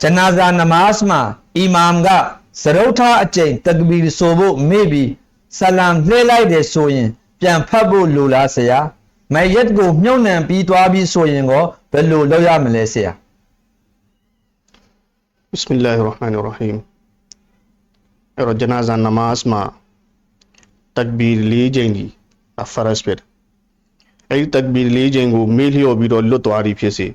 ဂျနာဇာနမတ်မှာအီမမ်ကစရုပ်ထားအကျိန်တကဘီဆိုဖို့မေ့ပြီးဆလမ်လှည့်လိုက်တယ်ဆိုရင် ပြန်ဖတ်ဖို့လိုလားဆရာမယက်ကိုမြုပ်နှံပြီးသွားပြီးဆိုရင်ကောဘယ်လိုလုပ်ရမလဲဆရာဘစ်မင်လာဟ်ရဟ်မာနီရဟီမ်အဲ့တော့ဂျနာဇာနမတ်မှာတက်ဘီလေးချိန်ဒီအဖရတ်ပဲအဲ့ဒီတက်ဘီလေးချိန်ကိုမေ့လျော့ပြီးတော့လွတ်သွားသည်ဖြစ်စေ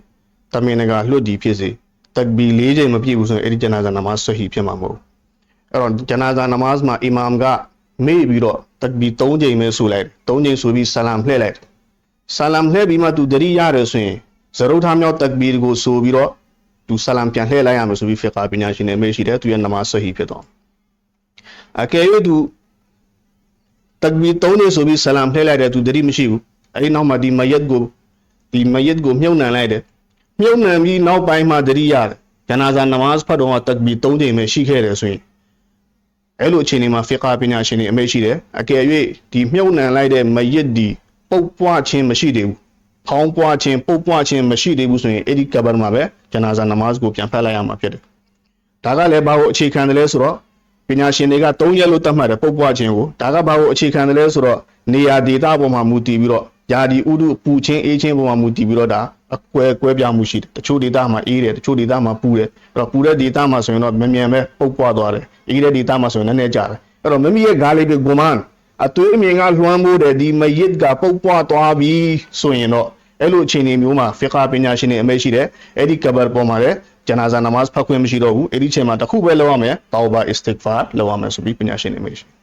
တမင်ကလွတ်သည်ဖြစ်စေ တက်ဘီလေးချိန်မပြည့်ဘူးဆိုရင်အဲ့ဒီဂျနာဇာနမတ်ဆဟီဖြစ်မှာမဟုတ်ဘူးအဲ့တော့ဂျနာဇာနမတ်မှာအီမမ်ကမေ့ပြီးတော့တက်ဘီ၃ချိန်ပဲဆိုလိုက်၃ချိန်ဆိုပြီးဆလမ်လှည့်လိုက်ဆလမ်လှည့်ပြီးမှသူတတိရတယ်ဆိုရင်ဇရုတ်ထားမြောက်တက်ဘီကိုဆိုပြီးတော့သူဆလမ်ပြန်လှည့်လိုက်ရမယ်ဆိုပြီးဖီကာပညာရှင်တွေမေ့ရှိတယ်သူရဲ့နမတ်ဆဟီဖြစ်တော့အကယ်၍သူတက်ဘီသုံးနေဆိုပြီးဆလမ်လှည့်လိုက်တယ်သူတတိမရှိဘူးအဲဒီနောက်မှာဒီမယက်ကိုဒီမယက်ကိုမြုပ်နှံလိုက်တယ် မြုပ်နှံပြီးနောက်ပိုင်းမှာတတိရတယ်ဂျနာဇာနမတ်ဖတ်တော့တက်ဘီသုံးချိန်ပဲရှိခဲ့တယ်ဆိုရင်အဲ့လိုအခြေအနေမှာဖီကာပညာရှင်တွေအမေ့ရှိတယ်အကယ်၍ဒီမြုပ်နှံလိုက်တဲ့မယက်ဒီပုတ်ပွားခြင်းမရှိသေးဘူးဖောင်းပွားခြင်းပုတ်ပွားခြင်းမရှိသေးဘူးဆိုရင်အဲ့ဒီကဘာမှာပဲဂျနာဇာနမတ်ကိုပြန်ဖတ်လိုက်ရမှာဖြစ်တယ်။ဒါကလည်းဘာကိုအခြေခံတယ်လဲဆိုတော့ပညာရှင်တွေက၃ရက်လို့သတ်မှတ်တယ်ပုတ်ပွားခြင်းကိုဒါကဘာကိုအခြေခံတယ်လဲဆိုတော့နေရာဒေသပေါ်မှာမူတည်ပြီးတော့ ယာဒီဥဒုပူချင်းအေးချင်းပေါ်မှာမူတည်ပြီးတော့ဒါအကွဲကွဲပြားမှုရှိတယ်။တချို့ဒေသမှာအေးတယ်တချို့ဒေသမှာပူတယ်။အဲ့တော့ပူတဲ့ဒေသမှာဆိုရင်တော့မြန်မြန်ပဲပုတ်ပွားသွားတယ်။အေးတဲ့ဒေသမှာဆိုရင်လည်းနည်းနည်းကြာတယ်။အဲ့တော့မမီရဲ့ဂါလိဘ်ဂူမန်အသွေးအမြင်ကလွှမ်းမိုးတဲ့ဒီမယစ်ကပုတ်ပွားသွားပြီဆိုရင်တော့အဲ့လိုအခြေအနေမျိုးမှာဖီကာပညာရှင်တွေအမေရှိတယ်အဲ့ဒီကဘာပေါ်မှာလည်းဂျနာဇာနမတ်ဖတ်ခွင့်မရှိတော့ဘူးအဲ့ဒီအချိန်မှာတစ်ခုပဲလုပ်ရမယ်တောဘာအစ္စတစ်ဖာလုပ်ရမယ်ဆိုပြီးပညာရှင်တွေအမေရှိတယ်